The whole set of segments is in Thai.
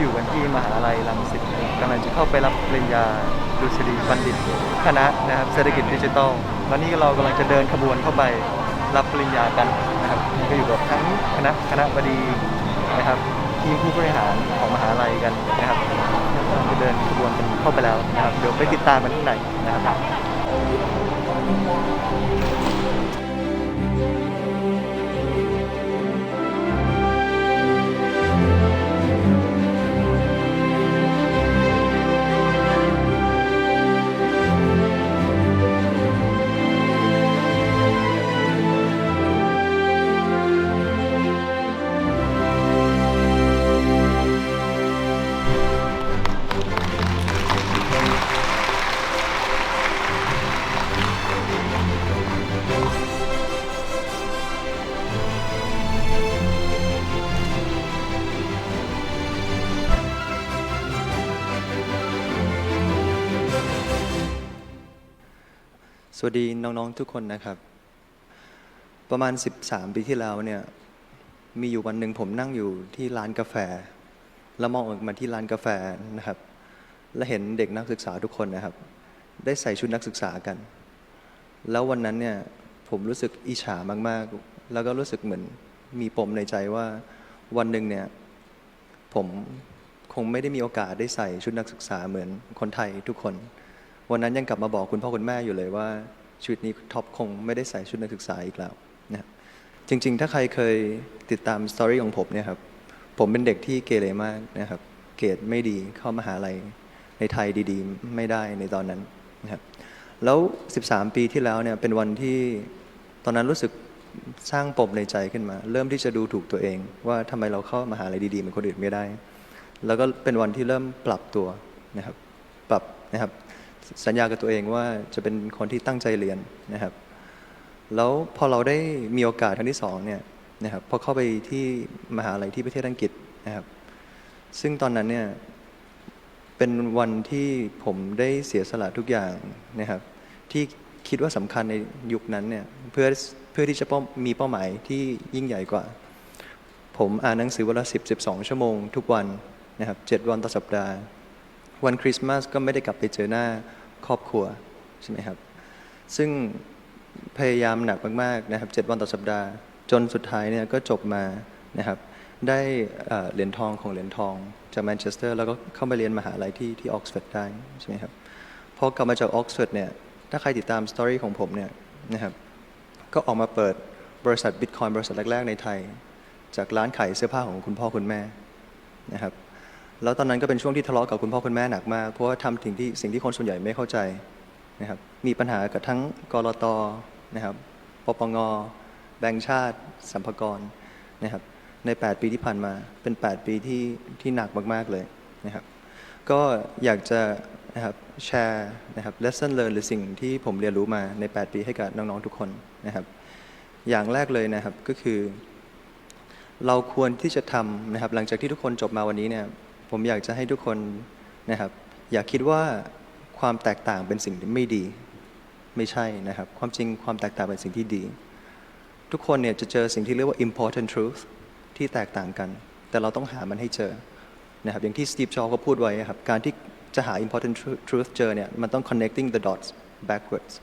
อยู่กันที่มหาลัยรังสิตกำลังจะเข้าไปรับปริญญาดุษฎีบัณฑิต คณะนะครับเศรษฐกิจดิจิทัลแล้วนี่เรากำลังจะเดินขบวนเข้าไปรับปริญญากันนะครับนี่ก็อยู่กับทั้งคณะคณะบดีนะครับทีมผู้บริหารของมหาลัยกันนะครับกำลังจะเดินขบวนกันเข้าไปแล้วนะครับเดี๋ยวไปติดตามกันข้างในนะครับ สวัสดีน้องๆทุกคนนะครับ ประมาณ 13 ปีที่แล้วเนี่ยมีอยู่วันหนึ่งผมนั่งอยู่ที่ร้านกาแฟ แล้วมองออกมาที่ร้านกาแฟนะครับ และเห็นเด็กนักศึกษาทุกคนนะครับ ได้ใส่ชุดนักศึกษากัน แล้ววันนั้นเนี่ยผมรู้สึกอิจฉามากๆ แล้วก็รู้สึกเหมือนมีปมในใจว่าวันหนึ่งเนี่ยผมคงไม่ได้มีโอกาสได้ใส่ชุดนักศึกษาเหมือนคนไทยทุกคน วันนั้นยังกลับมาบอกคุณพ่อคุณแม่อยู่เลยว่า ชีวิตนี้ท็อปคงไม่ได้ใส่ชุดนักศึกษาอีกแล้วนะครับจริง ๆ ถ้าใครเคยติดตามสตอรี่ของผมเนี่ยครับผมเป็นเด็กที่เกเรมากนะครับ เกรดไม่ดีเข้ามหาลัยในไทยดีๆ ไม่ได้ในตอนนั้นนะครับแล้ว 13 ปีที่แล้วเนี่ยเป็นวันที่ตอนนั้นรู้สึกสร้างปมในใจขึ้นมา เริ่มที่จะดูถูกตัวเอง ว่าทำไมเราเข้ามหาลัยดีๆเหมือนคนอื่นไม่ได้ แล้วก็เป็นวันที่เริ่มปรับตัวนะครับ ปรับนะครับ สัญญากับตัวเองว่าจะเป็นคนที่ตั้งใจเรียนนะครับ แล้วพอเราได้มีโอกาสครั้งที่สองเนี่ยนะครับพอเข้าไปที่มหาลัยที่ประเทศอังกฤษนะครับ ซึ่งตอนนั้นเนี่ยเป็นวันที่ผมได้เสียสละทุกอย่างนะครับ ที่คิดว่าสำคัญในยุคนั้นเนี่ยเพื่อเพื่อที่จะมมีเป้าหมายที่ยิ่งใหญ่กว่า ผมอ่านหนังสือวันละสิบสิบสองชั่วโมงทุกวันนะครับเจ็ดวันต่อสัปดาห์ วันคริสต์มาสก็ไม่ได้กลับไปเจอหน้าครอบครัวใช่ไหมครับ ซึ่งพยายามหนักมากๆนะครับเจ็ดวันต่อสัปดาห์ จนสุดท้ายเนี่ยก็จบมานะครับได้เหรียญทองของเหรียญทองจากแมนเชสเตอร์แล้วก็เข้ามาเรียนมหาลัยที่ที่ออกซฟอร์ดได้ใช่ไหมครับพอกลับมาจากออกซฟอร์ดเนี่ยถ้าใครติดตามสตอรี่ของผมเนี่ยนะครับก็ออกมาเปิดบริษัทบิตคอยบริษัทแรก ๆ ในไทย จากร้านขายเสื้อผ้าของคุณพ่อคุณแม่นะครับ แล้วตอนนั้นก็เป็นช่วงที่ทะเลาะกับคุณพ่อคุณแม่หนักมาก เพราะว่าทำสิ่งที่สิ่งที่คนส่วนใหญ่ไม่เข้าใจนะครับมีปัญหากับทั้งกรตนะครับปปงแบงก์ชาติสัมภากรนะครับใน 8 ปีที่ผ่านมาเป็น 8 ปีที่ที่หนักมาก ๆ เลยนะครับก็อยากจะนะครับแชร์นะครับ lesson learn หรือสิ่งที่ผมเรียนรู้มาใน 8 ปีให้กับน้องๆทุกคนนะครับ อย่างแรกเลยนะครับก็คือ เราควรที่จะทำนะครับหลังจากที่ทุกคนจบมาวันนี้เนี่ย ผมอยากจะให้ทุกคนนะครับ อย่าคิดว่าความแตกต่างเป็นสิ่งที่ไม่ดี ไม่ใช่นะครับ ความจริงความแตกต่างเป็นสิ่งที่ดี ทุกคนเนี่ยจะเจอสิ่งที่เรียกว่า important truth ที่แตกต่างกัน แต่เราต้องหามันให้เจอนะครับอย่างที่สตีฟจ็อบส์ก็พูดไว้ครับการที่จะหา important tru- truth เจอเนี่ยมันต้อง connecting the dots backwards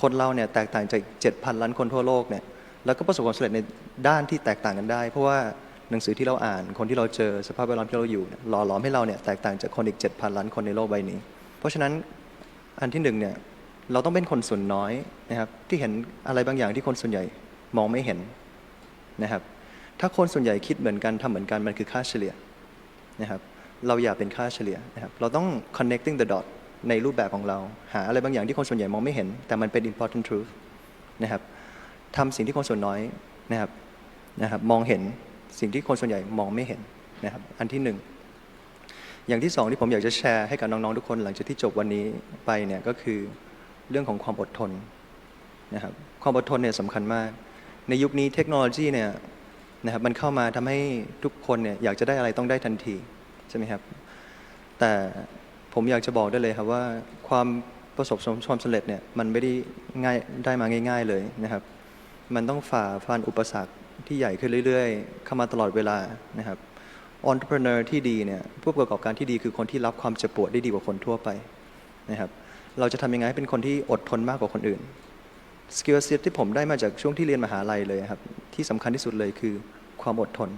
คนเราเนี่ยแตกต่างจาก 7,000 ล้านคนทั่วโลกเนี่ยแล้วก็ประสบความสำเร็จในด้านที่แตกต่างกันได้ เพราะว่า หนังสือที่เราอ่าน คนที่เราเจอสภาพแวดล้อมที่เราอยู่หล่อหลอมให้เราเนี่ยแตกต่างจากคนอีก 7,000 ล้านคนในโลกใบนี้ เพราะฉะนั้นอันที่หนึ่งเนี่ยเราต้องเป็นคนส่วนน้อยนะครับที่เห็นอะไรบางอย่างที่คนส่วนใหญ่มองไม่เห็นนะครับถ้าคนส่วนใหญ่คิดเหมือนกันทำเหมือนกันมันคือค่าเฉลี่ยนะครับเราอย่าเป็นค่าเฉลี่ยนะครับเราต้อง connecting the dot ในรูปแบบของเรา หาอะไรบางอย่างที่คนส่วนใหญ่มองไม่เห็น แต่มันเป็น important truth นะครับทำสิ่งที่คนส่วนน้อยนะครับนะครับมองเห็น สิ่งที่คนส่วนใหญ่มองไม่เห็นนะครับ อันที่หนึ่งอย่างที่สองที่ผมอยากจะแชร์ให้กับน้องๆทุกคน หลังจากที่จบวันนี้ไปเนี่ยก็คือเรื่องของความอดทนนะครับความอดทนเนี่ยสำคัญมาก ในยุคนี้เทคโนโลยีเนี่ยนะครับมันเข้ามาทำให้ทุกคนเนี่ยอยากจะได้อะไรต้องได้ทันทีใช่ไหมครับแต่ผมอยากจะบอกได้เลยครับว่าความประสบความสำเร็จเนี่ยมันไม่ได้ง่ายได้มาง่าย ๆเลยนะครับ มันต้องฝ่าฟันอุปสรรค ที่ใหญ่ขึ้นเรื่อยๆ เข้ามาตลอดเวลานะครับ entrepreneur ที่ดีเนี่ยผู้ประกอบการที่ดีคือคนที่รับความเจ็บปวดได้ดีกว่าคนทั่วไปนะครับเราจะทำยังไงให้เป็นคนที่อดทนมากกว่าคนอื่นสกิลเซ็ตที่ผมได้มาจากช่วงที่เรียนมหาลัยเลยครับที่สำคัญที่สุดเลยคือความอดทน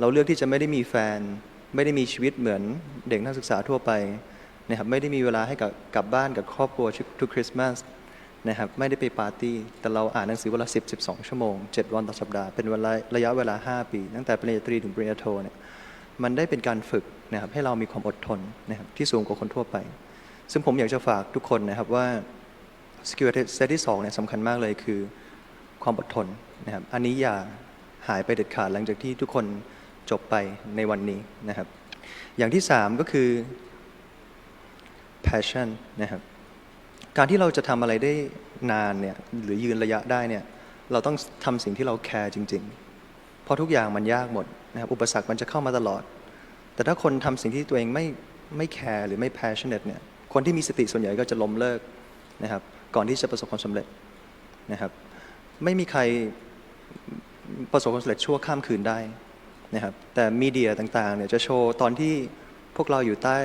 เราเลือกที่จะไม่ได้มีแฟน ไม่ได้มีชีวิตเหมือนเด็กนักศึกษาทั่วไปนะครับไม่ได้มีเวลาให้กับกลับบ้านกับครอบครัวทุกคริสต์มาส นะครับไม่ได้ไปปาร์ตี้ แต่เราอ่านหนังสือวันละ10 12 ชั่วโมง 7 วันต่อสัปดาห์ เป็นเวลาระยะเวลา 5 ปี ตั้งแต่ปริญญาตรีถึงปริญญาโทเนี่ยมันได้เป็นการฝึกนะครับให้เรามีความอดทนนะครับที่สูงกว่าคนทั่วไป ซึ่งผมอยากจะฝากทุกคนนะครับว่าสกิลเซตที่สองเนี่ยสำคัญมากเลยคือความอดทนนะครับอันนี้อย่าหายไปเด็ดขาดหลังจากที่ทุกคนจบไปในวันนี้นะครับ อย่างที่สามก็คือ passion นะครับ การที่เราจะทำอะไรได้นานเนี่ยหรือยืนระยะได้เนี่ยเราต้องทำสิ่งที่เราแคร์จริง ๆ เพราะทุกอย่างมันยากหมดนะครับอุปสรรคมันจะเข้ามาตลอด แต่ถ้าคนทำสิ่งที่ตัวเองไม่ไม่แคร์หรือไม่ passionate เนี่ยคนที่มีสติส่วนใหญ่ก็จะล้มเลิกนะครับก่อนที่จะประสบความสำเร็จนะครับไม่มีใครประสบความสำเร็จชั่วข้ามคืนได้นะครับแต่มีเดียต่างๆเนี่ยจะโชว์ตอนที่พวกเราอยู่ใต้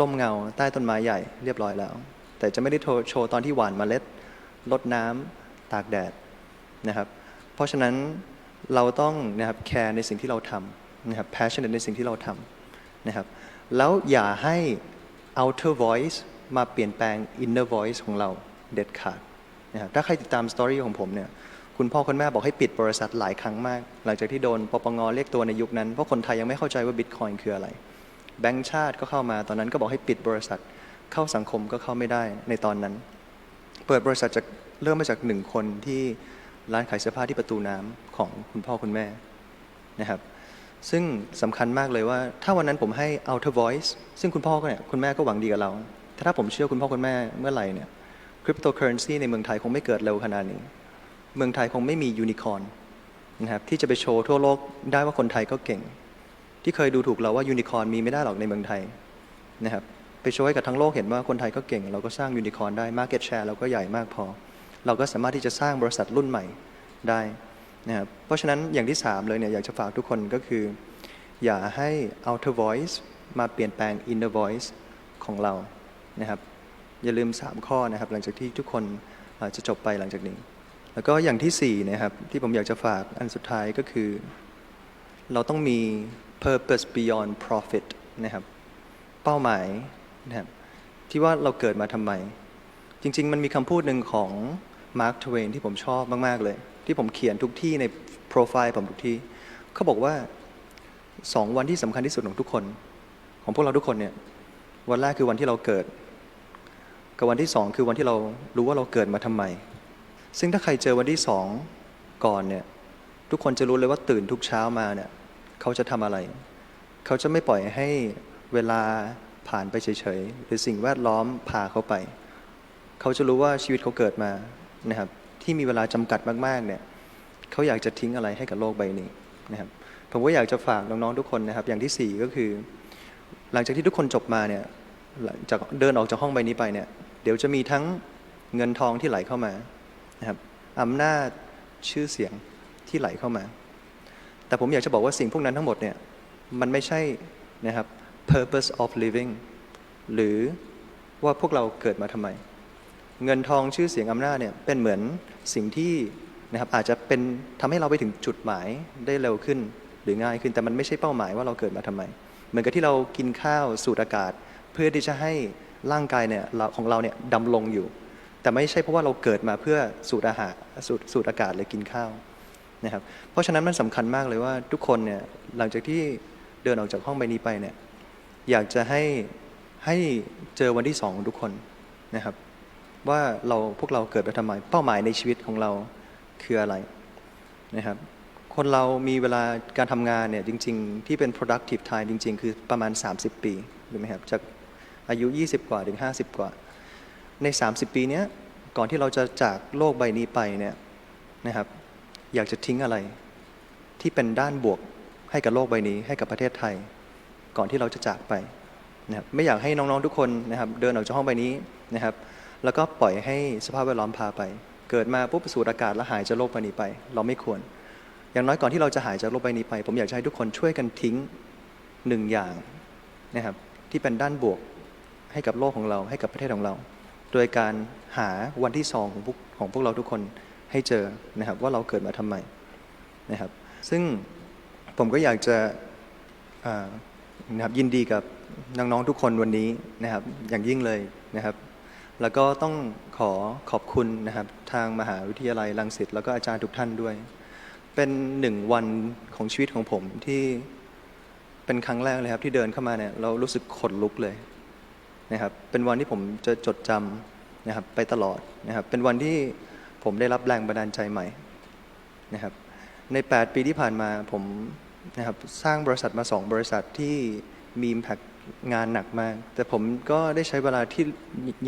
ร่มเงา ใต้ต้นไม้ใหญ่เรียบร้อยแล้ว แต่จะไม่ได้โชว์ตอนที่หว่านมาเมล็ดลดน้ำตากแดดนะครับ เพราะฉะนั้นเราต้องนะครับแคร์ในสิ่งที่เราทำนะครับ passionate ในสิ่งที่เราทำนะครับ แล้วอย่าให้ outer voice มาเปลี่ยนแปลง inner voice ของเราเด็ดขาดนะครับถ้าใครติดตามสตอรี่ของผมเนี่ยคุณพ่อคุณแม่บอกให้ปิดบริษัทหลายครั้งมาก หลังจากที่โดนปปงเรียกตัวในยุคนั้น เพราะคนไทยยังไม่เข้าใจว่าบิตคอยน์คืออะไร แบงก์ชาติก็เข้ามาตอนนั้นก็บอกให้ปิดบริษัท เข้าสังคมก็เข้าไม่ได้ในตอนนั้น เปิดบริษัทจากเริ่มมาจากหนึ่งคนที่ร้านขายเสื้อผ้าที่ประตูน้ำของคุณพ่อคุณแม่นะครับ ซึ่งสำคัญมากเลยว่า ถ้าวันนั้นผมให้ outer voice ซึ่งคุณพ่อก็เนี่ยคุณแม่ก็หวังดีกับเรา ถ้าผมเชื่อคุณพ่อคุณแม่เมื่อไหร่เนี่ยคริปโตเคอเรนซีในเมืองไทยคงไม่เกิดเร็วขนาดนี้ เมืองไทยคงไม่มียูนิคอร์นนะครับที่จะไปโชว์ทั่วโลกได้ว่าคนไทยก็เก่ง ที่เคยดูถูกเราว่ายูนิคอร์นมีไม่ได้หรอกในเมืองไทยนะครับ ไปโชว์ให้กับทั้งโลกเห็นว่าคนไทยก็เก่ง เราก็สร้างยูนิคอร์นได้ Market Share เราก็ใหญ่มากพอ เราก็สามารถที่จะสร้างบริษัทรุ่นใหม่ได้นะครับเพราะฉะนั้นอย่างที่ 3 เลยเนี่ยอยากจะฝากทุกคนก็คือ อย่าให้ outer voice มาเปลี่ยนแปลง inner voice ของเรานะครับอย่าลืม 3 ข้อนะครับหลังจากที่ทุกคนจะจบไปหลังจากนี้ แล้วก็อย่างที่4นะครับที่ผมอยากจะฝากอันสุดท้ายก็คือ เราต้องมี purpose beyond profit นะครับเป้าหมาย นะครับที่ว่าเราเกิดมาทำไม จริง ๆ มันมีคำพูดหนึ่งของ Mark Twain ที่ผมชอบมาก ๆ เลย ที่ผมเขียนทุกที่ในโปรไฟล์ผมทุกที่เขาบอกว่าสองวันที่สำคัญที่สุดของทุกคน ของพวกเราทุกคนเนี่ย วันแรกคือวันที่เราเกิด กับวันที่สองคือวันที่เรารู้ว่าเราเกิดมาทำไม ซึ่งถ้าใครเจอวันที่สองก่อนเนี่ย ทุกคนจะรู้เลยว่าตื่นทุกเช้ามาเนี่ย เขาจะทำอะไร เขาจะไม่ปล่อยให้เวลา ผ่านไปเฉยๆหรือสิ่งแวดล้อมพาเขาไป เขาจะรู้ว่าชีวิตเขาเกิดมานะครับ ที่มีเวลาจำกัดมากๆเนี่ยเขาอยากจะทิ้งอะไรให้กับโลกใบนี้นะครับผมก็อยากจะฝากน้องๆทุกคนนะครับ อย่างที่สี่ก็คือ หลังจากที่ทุกคนจบมาเนี่ยหลังจากเดินออกจากห้องใบนี้ไปเนี่ย เดี๋ยวจะมีทั้งเงินทองที่ไหลเข้ามานะครับอำนาจชื่อเสียงที่ไหลเข้ามา แต่ผมอยากจะบอกว่าสิ่งพวกนั้นทั้งหมดเนี่ยมันไม่ใช่นะครับ purpose of living หรือว่าพวกเราเกิดมาทำไม เงินทองชื่อเสียงอำนาจเนี่ยเป็นเหมือนสิ่งที่นะครับอาจจะเป็นทำให้เราไปถึงจุดหมายได้เร็วขึ้นหรือง่ายขึ้นแต่มันไม่ใช่เป้าหมายว่าเราเกิดมาทำไม เหมือนกับที่เรากินข้าวสูดอากาศ เพื่อที่จะให้ร่างกายเนี่ยของเราเนี่ยดำรงอยู่ แต่ไม่ใช่เพราะว่าเราเกิดมาเพื่อสูดอาหารสูดสูดอากาศหรือกินข้าวนะครับเพราะฉะนั้นมันสำคัญมากเลยว่าทุกคนเนี่ยหลังจากที่เดินออกจากห้องใบนี้ไปเนี่ย อยากจะให้ให้เจอวันที่สองทุกคนนะครับ ว่าเราพวกเราเกิดมาทำไม เป้าหมายในชีวิตของเราคืออะไรนะครับ คนเรามีเวลาการทำงานเนี่ยจริง ๆ ที่เป็น productive time จริง ๆ คือประมาณ 30 ปีถูกไหมครับจากอายุ 20 กว่าถึง 50 กว่า ใน 30 ปีเนี้ยก่อนที่เราจะจากโลกใบนี้ไปเนี่ยนะครับ อยากจะทิ้งอะไรที่เป็นด้านบวกให้กับโลกใบนี้ให้กับประเทศไทย ก่อนที่เราจะจากไปนะครับไม่อยากให้น้องๆทุกคนนะครับเดินออกจากห้องใบนี้นะครับ แล้วก็ปล่อยให้สภาพแวดล้อมพาไป เกิดมาปุ๊บสูดอากาศแล้วหายจากโลกใบนี้ไป เราไม่ควร อย่างน้อยก่อนที่เราจะหายจากโลกใบนี้ไป ผมอยากให้ทุกคนช่วยกันทิ้งหนึ่งอย่างนะครับที่เป็นด้านบวกให้กับโลกของเราให้กับประเทศของเรา โดยการหาวันที่สองของพวกของพวกเราทุกคนให้เจอนะครับว่าเราเกิดมาทำไมนะครับ ซึ่งผมก็อยากจะ นะครับยินดีกับน้องๆทุกคนวันนี้นะครับ อย่างยิ่งเลยนะครับ แล้วก็ต้องขอขอบคุณนะครับ ทางมหาวิทยาลัยรังสิตแล้วก็อาจารย์ทุกท่านด้วย เป็นหนึ่งวันของชีวิตของผมที่เป็นครั้งแรกเลยครับที่เดินเข้ามาเนี่ยเรารู้สึกขนลุกเลยนะครับ เป็นวันที่ผมจะจดจำนะครับไปตลอดนะครับ เป็นวันที่ผมได้รับแรงบันดาลใจใหม่นะครับ ใน 8 ปีที่ผ่านมาผม นะครับสร้างบริษัทมา2บริษัทที่มี impact งานหนักมาก แต่ผมก็ได้ใช้เวลาที่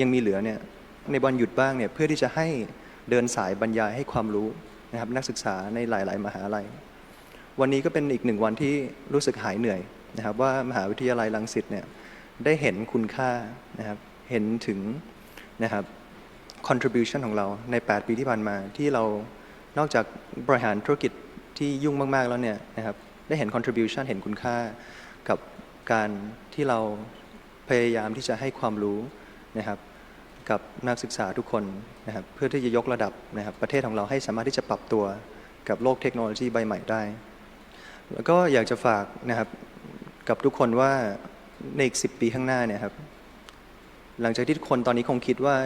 ยังมีเหลือเนี่ยในวันหยุดบ้างเนี่ยเพื่อที่จะให้เดินสายบรรยายให้ความรู้นะครับนักศึกษาในหลาย ๆ มหาลัย วันนี้ก็เป็นอีกหนึ่งวันที่รู้สึกหายเหนื่อยนะครับว่ามหาวิทยาลัยรังสิตเนี่ยได้เห็นคุณค่านะครับเห็นถึงนะครับ contribution ของเราใน 8 ปีที่ผ่านมาที่เรานอกจากบริหารธุรกิจที่ยุ่งมาก ๆ แล้วเนี่ยนะครับ ได้เห็น contribution เห็นคุณค่ากับการที่เราพยายามที่จะให้ความรู้นะครับกับนักศึกษาทุกคนนะครับเพื่อที่จะยกระดับนะครับประเทศของเราให้สามารถที่จะปรับตัวกับโลกเทคโนโลยีใบใหม่ได้ แล้วก็อยากจะฝากนะครับกับทุกคนว่าในอีก 10 ปีข้างหน้าเนี่ยครับหลังจากที่ทุกคนตอนนี้คงคิดว่า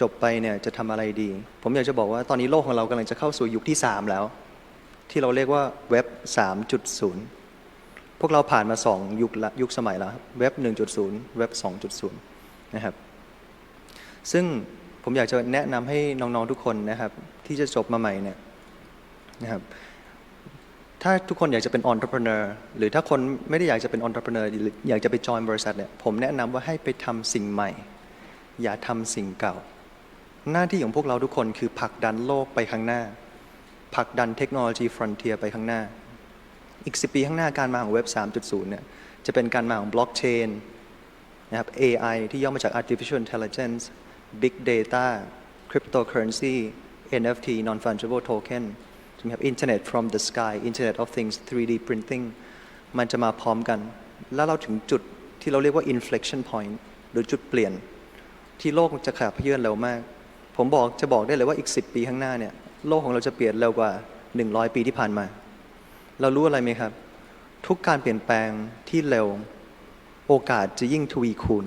จบไปเนี่ยจะทำอะไรดี ผมอยากจะบอกว่าตอนนี้โลกของเรากำลังจะเข้าสู่ยุคที่ 3 แล้ว ที่เราเรียกว่าเว็บ 3.0 พวกเราผ่านมา 2 ยุคละยุคสมัยแล้วเว็บ 1.0 เว็บ 2.0 นะครับ ซึ่งผมอยากจะแนะนำให้น้อง ๆ ทุกคนนะครับ ที่จะจบมาใหม่เนี่ยนะครับถ้าทุกคนอยากจะเป็น entrepreneur หรือถ้าคนไม่ได้อยากจะเป็น entrepreneur หรือยากจะไป join บริษัทเนี่ยผมแนะนำว่าให้ไปทำสิ่งใหม่ อย่าทำสิ่งเก่า หน้าที่ของพวกเราทุกคนคือผลักดันโลกไปข้างหน้า ผลักดันเทคโนโลยี frontier ไปข้างหน้า อีก 10 ปีข้างหน้าการมาของเว็บ 3.0 เนี่ยจะเป็นการมาของบล็อกเชนนะครับ AI ที่ย่อมาจาก artificial intelligence big data cryptocurrency NFT non fungible token ใช่ไหมครับ Internet from the sky Internet of things 3D printing มันจะมาพร้อมกัน แล้วเราถึงจุดที่เราเรียกว่า inflection point หรือจุดเปลี่ยน ที่โลกจะขยับเขยื่อนเร็วมาก ผมบอกจะบอกได้เลยว่าอีก 10 ปีข้างหน้าเนี่ย โลกของเราจะเปลี่ยนเร็วกว่า 100 ปีที่ผ่านมา เรารู้อะไรไหมครับ ทุกการเปลี่ยนแปลงที่เร็ว โอกาสจะยิ่งทวีคูณ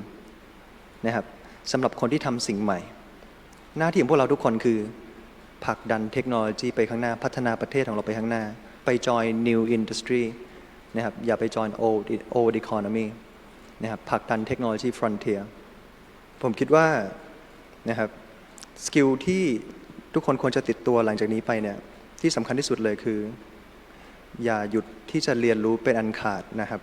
นะครับสำหรับคนที่ทำสิ่งใหม่ หน้าที่ของพวกเราทุกคนคือผลักดันเทคโนโลยีไปข้างหน้าพัฒนาประเทศของเราไปข้างหน้า ไปจอย new industry นะครับอย่าไปจอย old old economy นะครับผลักดันเทคโนโลยี frontier ผมคิดว่านะครับสกิลที่ ทุกคนควรจะติดตัวหลังจากนี้ไปเนี่ยที่สำคัญที่สุดเลยคือ อย่าหยุดที่จะเรียนรู้เป็นอันขาดนะครับ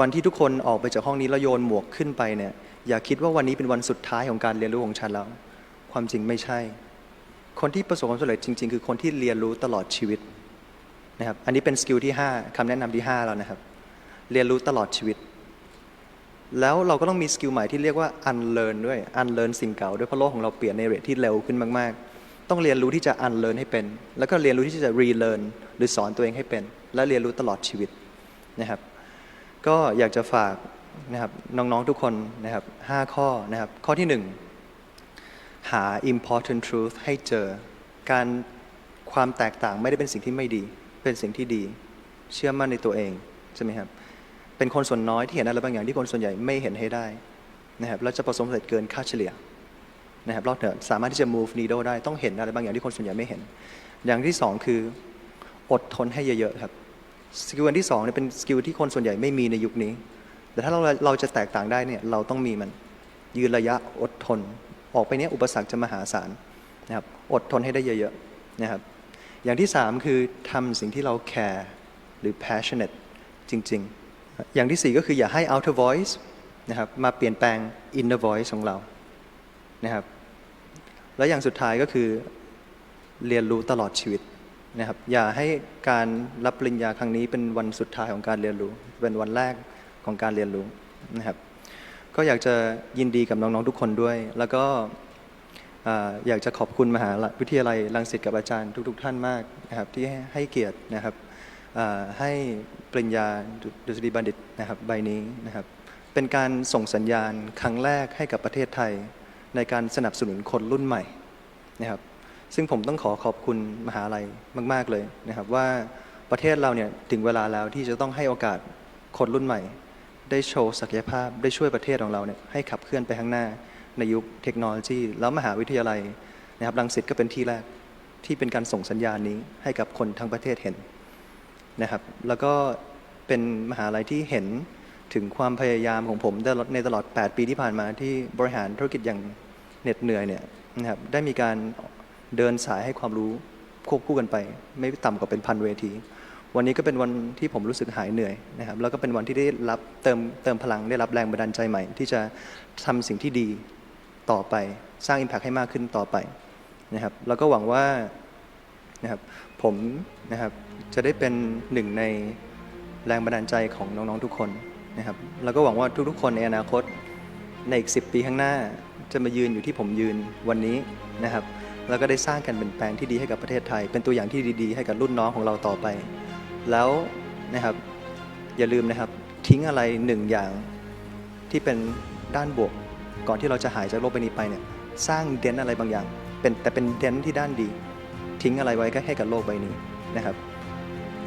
วันที่ทุกคนออกไปจากห้องนี้แล้วโยนหมวกขึ้นไปเนี่ยอย่าคิดว่าวันนี้เป็นวันสุดท้ายของการเรียนรู้ของฉันแล้ว ความจริงไม่ใช่ คนที่ประสบความสำเร็จจริง ๆ คือคนที่เรียนรู้ตลอดชีวิตนะครับอันนี้เป็นสกิลที่ 5คำแนะนำที่ 5 แล้วนะครับ เรียนรู้ตลอดชีวิต แล้วเราก็ต้องมีสกิลใหม่ที่เรียกว่า unlearn ด้วย unlearn สิ่งเก่าด้วยเพราะโลกของเราเปลี่ยนในเรทที่เร็วขึ้นมาก ๆ ต้องเรียนรู้ที่จะ unlearn ให้เป็น แล้วก็เรียนรู้ที่จะ relearn หรือสอนตัวเองให้เป็น และเรียนรู้ตลอดชีวิตนะครับ ก็อยากจะฝากนะครับน้องๆทุกคนนะครับ5ข้อนะครับข้อที่1หา important truth ให้เจอ การความแตกต่างไม่ได้เป็นสิ่งที่ไม่ดี เป็นสิ่งที่ดี เชื่อมั่นในตัวเองใช่ไหมครับเป็นคนส่วนน้อยที่เห็นอะไรบางอย่างที่คนส่วนใหญ่ไม่เห็นให้ได้นะครับแล้วจะประสบความสร็จเกินค่าเฉลี่ย นะครับเราเนี่ยสามารถที่จะ move needle ได้ต้องเห็นอะไรบางอย่างที่คนส่วนใหญ่ไม่เห็น อย่างที่สองคืออดทนให้เยอะๆครับสกิลอันที่สองเนี่ยเป็นสกิลที่คนส่วนใหญ่ไม่มีในยุคนี้ แต่ถ้าเราเราจะแตกต่างได้เนี่ยเราต้องมีมันยืนระยะอดทน ออกไปเนี้ยอุปสรรคจะมหาศาลนะครับอดทนให้ได้เยอะๆนะครับอย่างที่สามคือทำสิ่งที่เราแคร์หรือ passionate จริง ๆ อย่างที่สี่ก็คืออย่าให้ outer voice นะครับมาเปลี่ยนแปลง inner voice ของเรา นะครับ แล้วอย่างสุดท้ายก็คือเรียนรู้ตลอดชีวิตนะครับ อย่าให้การรับปริญญาครั้งนี้เป็นวันสุดท้ายของการเรียนรู้ เป็นวันแรกของการเรียนรู้นะครับ ก็อยากจะยินดีกับน้องๆทุกคนด้วย แล้วก็อยากจะขอบคุณมหาวิทยาลัยรังสิตกับอาจารย์ทุก ๆ ท่านมากนะครับ ที่ให้เกียรตินะครับให้ปริญญาดุดุษฎีบัณฑิตนะครับใบนี้นะครับ เป็นการส่งสัญญาณครั้งแรกให้กับประเทศไทย ในการสนับสนุนคนรุ่นใหม่นะครับซึ่งผมต้องขอขอบคุณมหาลัยมาก ๆ เลยนะครับ ว่าประเทศเราเนี่ยถึงเวลาแล้วที่จะต้องให้โอกาสคนรุ่นใหม่ ได้โชว์ศักยภาพได้ช่วยประเทศของเราเนี่ยให้ขับเคลื่อนไปข้างหน้าในยุคเทคโนโลยี แล้วมหาวิทยาลัยนะครับรังสิตก็เป็นที่แรกที่เป็นการส่งสัญญาณนี้ให้กับคนทั้งประเทศเห็นนะครับ แล้วก็เป็นมหาลัยที่เห็น ถึงความพยายามของผมในตลอด 8 ปีที่ผ่านมาที่บริหารธุรกิจอย่างเหน็ดเหนื่อยเนี่ยนะครับได้มีการเดินสายให้ความรู้ควบคู่กันไป ไม่ต่ำกว่าเป็นพันเวที วันนี้ก็เป็นวันที่ผมรู้สึกหายเหนื่อยนะครับแล้วก็เป็นวันที่ได้รับเติมเติมพลังได้รับแรงบันดาลใจใหม่ ที่จะทำสิ่งที่ดีต่อไปสร้าง Impact ให้มากขึ้นต่อไปนะครับแล้วก็หวังว่านะครับผมนะครับจะได้เป็นหนึ่งในแรงบันดาลใจของน้องๆทุกคน นะครับแล้วก็หวังว่าทุกๆ คนในอนาคตในอีก 10 ปีข้างหน้าจะมายืนอยู่ที่ผมยืนวันนี้นะครับแล้วก็ได้สร้างการเปลี่ยนแปลงที่ดีให้กับประเทศไทย เป็นตัวอย่างที่ดี ๆ ให้กับรุ่นน้องของเราต่อไป แล้วนะครับอย่าลืมนะครับทิ้งอะไรหนึ่งอย่างที่เป็นด้านบวก ก่อนที่เราจะหายจากโลกใบนี้ไปเนี่ยสร้างเดนอะไรบางอย่าง เป็นแต่เป็นเดนที่ด้านดี ทิ้งอะไรไว้ก็ให้กับโลกใบนี้นะครับ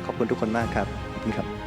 ขอบคุณทุกคนมากครับขอบคุณครับ